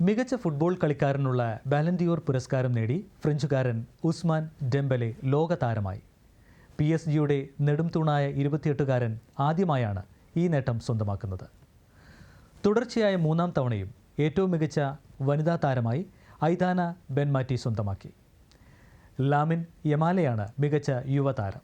മികച്ച football കളിക്കാരനുള്ള Ballon d'Or പുരസ്കാരം നേടി ഫ്രഞ്ചുകാരൻ ഉസ്മാൻ ഡെംബലെ ലോകതാരമായി പി എസ് ജിയുടെ നെടുംതൂണായ ഇരുപത്തിയെട്ടുകാരൻ ആദ്യമായാണ് ഈ നേട്ടം സ്വന്തമാക്കുന്നത്. തുടർച്ചയായ മൂന്നാം തവണയും ഏറ്റവും മികച്ച വനിതാ താരമായി ഐദാന ബെൻമാറ്റി സ്വന്തമാക്കി. ലാമിൻ യമാലയാണ് മികച്ച യുവതാരം.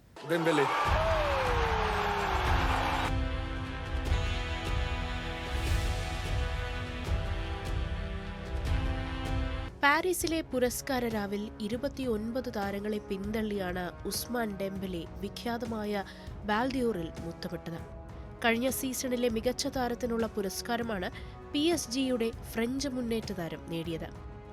പാരീസിലെ പുരസ്കാര രാവിൽ ഇരുപത്തിയൊൻപത് താരങ്ങളെ പിന്തള്ളിയാണ് ഉസ്മാൻ ഡെംബലെ വിഖ്യാതമായ ബാൽദിയോറിൽ മുത്തമിട്ടത് കഴിഞ്ഞ സീസണിലെ മികച്ച താരത്തിനുള്ള പുരസ്കാരമാണ് പി എസ് ജിയുടെ ഫ്രഞ്ച് മുന്നേറ്റ താരം നേടിയത്.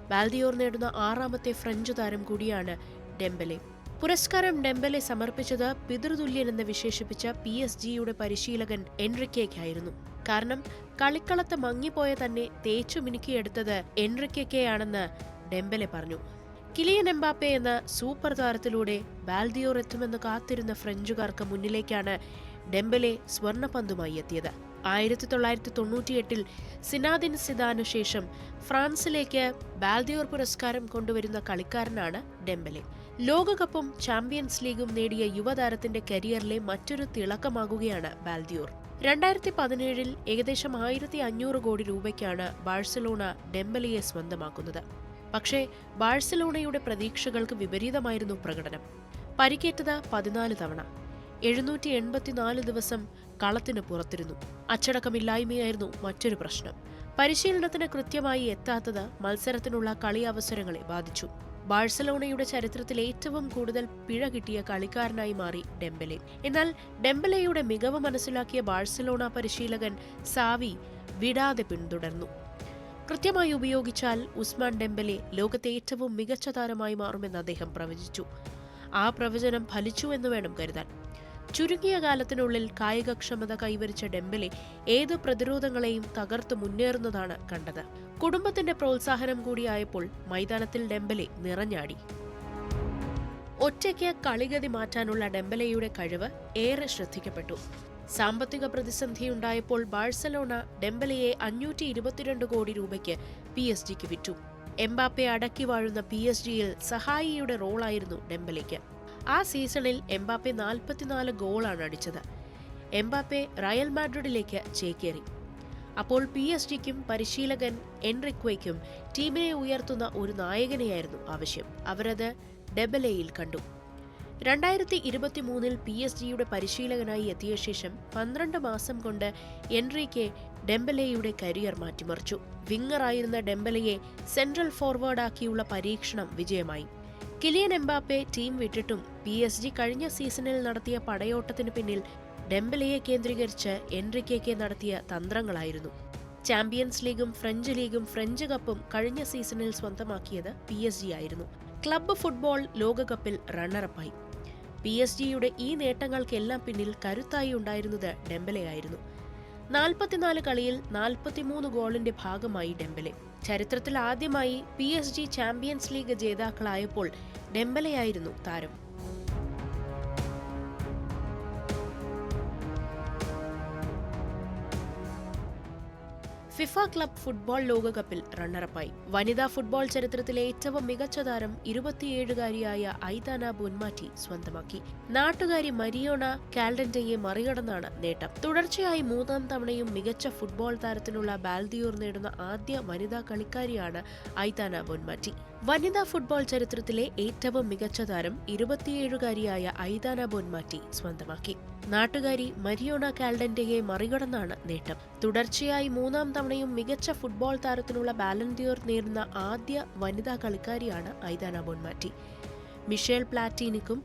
ബാൽദിയോർ നേടുന്ന ആറാമത്തെ ഫ്രഞ്ച് താരം കൂടിയാണ് ഡെംബലെ. പുരസ്കാരം ഡെംബലെ സമർപ്പിച്ചത് പിതൃതുല്യൻ എന്ന് വിശേഷിപ്പിച്ച പി എസ് ജിയുടെ പരിശീലകൻ എൻറിക്കേക്കായിരുന്നു കാരണം കളിക്കളത്ത് മങ്ങിപ്പോയ തന്നെ തേച്ചു മിനുക്കിയെടുത്തത് എൻറിക്കയ്ക്കെയാണെന്ന് ഡെംബലെ പറഞ്ഞു. കിലിയൻ എംബാപ്പെ എന്ന സൂപ്പർ താരത്തിലൂടെ ബാൽദിയോർ എത്തുമെന്ന് കാത്തിരുന്ന ഫ്രഞ്ചുകാർക്ക് മുന്നിലേക്കാണ് ഡെംബലെ സ്വർണപന്തുമായി എത്തിയത്. ആയിരത്തി തൊള്ളായിരത്തി തൊണ്ണൂറ്റിയെട്ടിൽ സിനാദിൻ സിദാനു ശേഷം ഫ്രാൻസിലേക്ക് ബാൽദിയോർ പുരസ്കാരം കൊണ്ടുവരുന്ന കളിക്കാരനാണ് ഡെംബലെ. ലോകകപ്പും ചാമ്പ്യൻസ് ലീഗും നേടിയ യുവതാരത്തിന്റെ കരിയറിലെ മറ്റൊരു തിളക്കമാകുകയാണ് ബാൽദിയോർ. രണ്ടായിരത്തി പതിനേഴിൽ ഏകദേശം ആയിരത്തി അഞ്ഞൂറ് കോടി രൂപയ്ക്കാണ് ബാഴ്സലോണ ഡെംബലിയെ സ്വന്തമാക്കുന്നത്. പക്ഷേ ബാഴ്സലോണയുടെ പ്രതീക്ഷകൾക്ക് വിപരീതമായിരുന്നു പ്രകടനം. പരിക്കേറ്റത് പതിനാല് തവണ. എഴുന്നൂറ്റി എൺപത്തിനാല് ദിവസം കളത്തിന് പുറത്തിരുന്നു. അച്ചടക്കമില്ലായ്മയായിരുന്നു മറ്റൊരു പ്രശ്നം. പരിശീലനത്തിന് കൃത്യമായി എത്താത്തത് മത്സരത്തിനുള്ള കളി അവസരങ്ങളെ ബാധിച്ചു. ബാഴ്സലോണയുടെ ചരിത്രത്തിൽ ഏറ്റവും കൂടുതൽ പിഴ കിട്ടിയ കളിക്കാരനായി മാറി ഡെംബലെ. എന്നാൽ ഡെംബലെയുടെ മികവ് മനസ്സിലാക്കിയ ബാഴ്സലോണ പരിശീലകൻ സാവി വിടാതെ പിന്തുടർന്നു. കൃത്യമായി ഉപയോഗിച്ചാൽ ഉസ്മാൻ ഡെംബലെ ലോകത്തെ ഏറ്റവും മികച്ച താരമായി മാറുമെന്ന് അദ്ദേഹം പ്രവചിച്ചു. ആ പ്രവചനം ഫലിച്ചു എന്ന് വേണം കരുതാൻ. ചുരുങ്ങിയ കാലത്തിനുള്ളിൽ കായികക്ഷമത കൈവരിച്ച ഡെംബലെ ഏത് പ്രതിരോധങ്ങളെയും തകർത്ത് മുന്നേറുന്നതാണ് കണ്ടത്. കുടുംബത്തിന്റെ പ്രോത്സാഹനം കൂടിയായപ്പോൾ മൈതാനത്തിൽ ഡെംബലെ നിറഞ്ഞാടി. ഒറ്റയ്ക്ക് കളിഗതി മാറ്റാനുള്ള ഡെംബലയുടെ കഴിവ് ഏറെ ശ്രദ്ധിക്കപ്പെട്ടു. സാമ്പത്തിക പ്രതിസന്ധിയുണ്ടായപ്പോൾ ബാഴ്സലോണ ഡെംബലയെ അഞ്ഞൂറ്റി ഇരുപത്തിരണ്ട് കോടി രൂപയ്ക്ക് പി എസ് ജിക്ക് വിറ്റു. എംബാപ്പെ അടക്കി വാഴുന്ന പി എസ് ജിയിൽ സഹായിയുടെ റോളായിരുന്നു ഡെംബലയ്ക്ക് ആ സീസണിൽ എംബാപ്പെ നാൽപ്പത്തിനാല് ഗോളാണ് അടിച്ചത്. എംബാപ്പെ റയൽ മാഡ്രിഡിലേക്ക് ചേക്കേറി. അപ്പോൾ പി എസ് ജിക്കും പരിശീലകൻ എൻറിക്വയ്ക്കും ടീമിനെ ഉയർത്തുന്ന ഒരു നായകനെയായിരുന്നു ആവശ്യം. അവരത് ഡെബലയിൽ കണ്ടു. രണ്ടായിരത്തി ഇരുപത്തി മൂന്നിൽ പി എസ് ജിയുടെ പരിശീലകനായി എത്തിയ ശേഷം പന്ത്രണ്ട് മാസം കൊണ്ട് എൻറിക്കെ ഡെംബലയുടെ കരിയർ മാറ്റിമറിച്ചു. വിങ്ങറായിരുന്ന ഡെംബലയെ സെൻട്രൽ ഫോർവേഡാക്കിയുള്ള പരീക്ഷണം വിജയമായി. കിലിയൻ എംബാപ്പെ ടീം വിട്ടിട്ടും പി എസ് ജി കഴിഞ്ഞ സീസണിൽ നടത്തിയ പടയോട്ടത്തിന് പിന്നിൽ ഡെംബലയെ കേന്ദ്രീകരിച്ച് എൻറിക്കേക്ക് നടത്തിയ തന്ത്രങ്ങളായിരുന്നു. ചാമ്പ്യൻസ് ലീഗും ഫ്രഞ്ച് ലീഗും ഫ്രഞ്ച് കപ്പും കഴിഞ്ഞ സീസണിൽ സ്വന്തമാക്കിയത് പി എസ് ജി ആയിരുന്നു. ക്ലബ്ബ് ഫുട്ബോൾ ലോകകപ്പിൽ റണ്ണറപ്പായി. പി എസ് ജിയുടെ ഈ നേട്ടങ്ങൾക്കെല്ലാം പിന്നിൽ കരുത്തായി ഉണ്ടായിരുന്നത് ഡെംബലയായിരുന്നു. നാൽപ്പത്തിനാല് കളിയിൽ നാൽപ്പത്തിമൂന്ന് ഗോളിന്റെ ഭാഗമായി ഡെംബലെ. ചരിത്രത്തിൽ ആദ്യമായി P S G champions league ജേതാക്കളായപ്പോൾ ഡെംബലയായിരുന്നു താരം. ഫിഫ ക്ലബ് ഫുട്ബോൾ ലോകകപ്പിൽ റണ്ണറപ്പായി. വനിതാ ഫുട്ബോൾ ചരിത്രത്തിലെ ഏറ്റവും മികച്ച താരം ഇരുപത്തിയേഴുകാരിയായ ഐതാന ബുൻമാറ്റി സ്വന്തമാക്കി. നാട്ടുകാരി മരിയോണ കാൽഡന്റയെ മറികടന്നാണ് നേട്ടം. തുടർച്ചയായി മൂന്നാം തവണയും മികച്ച ഫുട്ബോൾ താരത്തിനുള്ള ബാൽദിയൂർ നേടുന്ന ആദ്യ വനിതാ കളിക്കാരിയാണ് ഐതാന ബുൻമാറ്റി. വനിതാ ഫുട്ബോൾ ചരിത്രത്തിലെ ഏറ്റവും മികച്ച താരം ഇരുപത്തിയേഴുകാരിയായ ഐതാന ബൊൻമാറ്റി സ്വന്തമാക്കി. നാട്ടുകാരി മരിയോണ കാൽഡന്റയെ മറികടന്നാണ് നേട്ടം. തുടർച്ചയായി മൂന്നാം തവണയും മികച്ച ഫുട്ബോൾ താരത്തിനുള്ള ബാലൻദിയോർ നേടുന്ന ആദ്യ വനിതാ കളിക്കാരിയാണ് ഐദാന ബോൺമാറ്റി മിഷേൽ പ്ലാറ്റീനിക്കും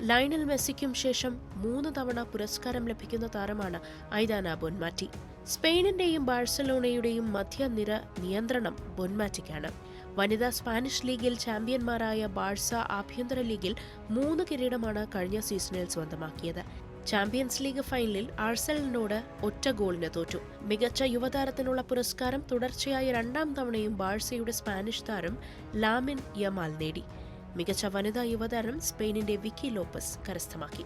ലൈനൽ മെസ്സിക്കും ശേഷം മൂന്ന് തവണ പുരസ്കാരം ലഭിക്കുന്ന താരമാണ് ഐദാന ബൊൻമാറ്റി. സ്പെയിനിന്റെയും ബാഴ്സലോണയുടെയും മധ്യനിര നിയന്ത്രണം ബൊൻമാറ്റിക്കാണ്. വനിതാ സ്പാനിഷ് ലീഗിൽ ചാമ്പ്യന്മാരായ ബാഴ്സ ആഭ്യന്തര ലീഗിൽ മൂന്ന് കിരീടമാണ് കഴിഞ്ഞ സീസണിൽ സ്വന്തമാക്കിയത്. ചാമ്പ്യൻസ് ലീഗ് ഫൈനലിൽ ആഴ്സലിനോട് ഒറ്റ ഗോളിന് തോറ്റു. മികച്ച യുവതാരത്തിനുള്ള പുരസ്കാരം തുടർച്ചയായ രണ്ടാം തവണയും ബാഴ്സയുടെ സ്പാനിഷ് താരം ലാമിൻ യമാൽ നേടി. മികച്ച വനിതാ യുവതാരം സ്പെയിനിന്റെ വിക്കി ലോപ്പസ് കരസ്ഥമാക്കി.